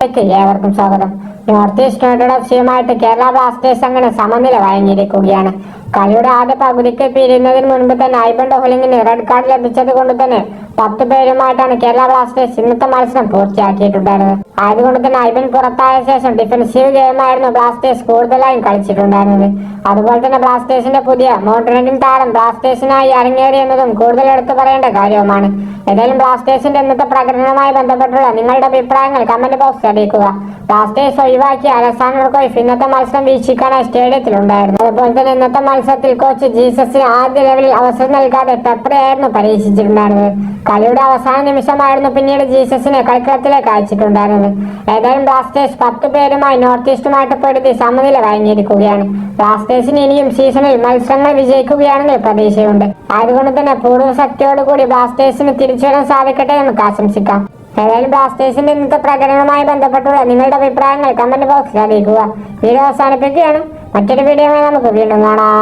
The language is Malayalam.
ക്ക് ഏവർക്കും സ്വാഗതം. നോർത്ത് ഈസ്റ്റ് യുണൈറ്റഡ് എഫ് സിയുമായിട്ട് കേരള ബ്ലാസ്റ്റേഴ്സ് അങ്ങനെ സമനില വഴങ്ങിയിരിക്കുകയാണ്. കളിയുടെ ആദ്യ പകുതിക്ക് പിരിയുന്നതിന് മുൻപ് തന്നെ ഐബൺ ഡോഹ്ലിംഗിന് റെഡ് കാർഡ് ലഭിച്ചത് കൊണ്ട് തന്നെ പത്ത് പേരുമായിട്ടാണ് കേരള ബ്ലാസ്റ്റേഴ്സ് ഇന്നത്തെ മത്സരം പൂർത്തിയാക്കിയിട്ടുണ്ടായിരുന്നത്. ആയതുകൊണ്ട് തന്നെ ഐബൻ പുറത്തായ ശേഷം ഡിഫൻസീവ് ഗെയിമായിരുന്നു ബ്ലാസ്റ്റേഴ്സ് കൂടുതലായും കളിച്ചിട്ടുണ്ടായിരുന്നത്. അതുപോലെ തന്നെ ബ്ലാസ്റ്റേഴ്സിന്റെ പുതിയ മോഡറേറ്റിംഗ് താരം ബ്ലാസ്റ്റേഴ്സിനായി അരങ്ങേറിയെന്നതും കൂടുതൽ എടുത്തു പറയേണ്ട കാര്യവുമാണ്. ഏതായാലും ബ്ലാസ്റ്റേഴ്സിന്റെ ഇന്നത്തെ പ്രകടനവുമായി ബന്ധപ്പെട്ടുള്ള നിങ്ങളുടെ അഭിപ്രായങ്ങൾ കമന്റ് ബോക്സിൽ അറിയിക്കുക. ബ്ലാസ്റ്റേഴ്സ് ഒഴിവാക്കി അലസാനർ കോയ്ഫ് ഇന്നത്തെ മത്സരം വീക്ഷിക്കാനായി സ്റ്റേഡിയത്തിലുണ്ടായിരുന്നു അതുപോലെ തന്നെ ഇന്നത്തെ മത്സരത്തിൽ കോച്ച് ജീസസിന് ആദ്യ ലെവലിൽ അവസരം നൽകാതെ പെപ്രയായിരുന്നു പരീക്ഷിച്ചിട്ടുണ്ടായിരുന്നത്. കളിയുടെ അവസാന നിമിഷമായിരുന്നു പിന്നീട് ജീസസിനെ കളിക്കളത്തിലേക്ക് അയച്ചിട്ടുണ്ടായിരുന്നത്. ഏതായാലും ബ്ലാസ്റ്റേഴ്സ് പത്ത് പേരുമായി നോർത്ത് ഈസ്റ്റുമായിട്ട് പൊരുതി സമനില വഴങ്ങിയിരിക്കുകയാണ്. ബ്ലാസ്റ്റേഴ്സിന് ഇനിയും സീസണിൽ മത്സരങ്ങൾ വിജയിക്കുകയാണെന്ന് പ്രതീക്ഷയുണ്ട്. അതുകൊണ്ട് തന്നെ പൂർവ ശക്തിയോടുകൂടി ബ്ലാസ്റ്റേഴ്സിന് തിരിച്ചു വരാൻ സാധിക്കട്ടെ നമുക്ക് ആശംസിക്കാം. ഏതായാലും ബ്ലാസ്റ്റേഴ്സിന്റെ ഇന്നത്തെ പ്രകടനവുമായി ബന്ധപ്പെട്ടുള്ള നിങ്ങളുടെ അഭിപ്രായങ്ങൾ കമന്റ് ബോക്സിൽ അറിയിക്കുക. വീഡിയോ അവസാനിപ്പിക്കുകയാണ്. മറ്റൊരു വീഡിയോ നമുക്ക് വീണ്ടും കാണാം.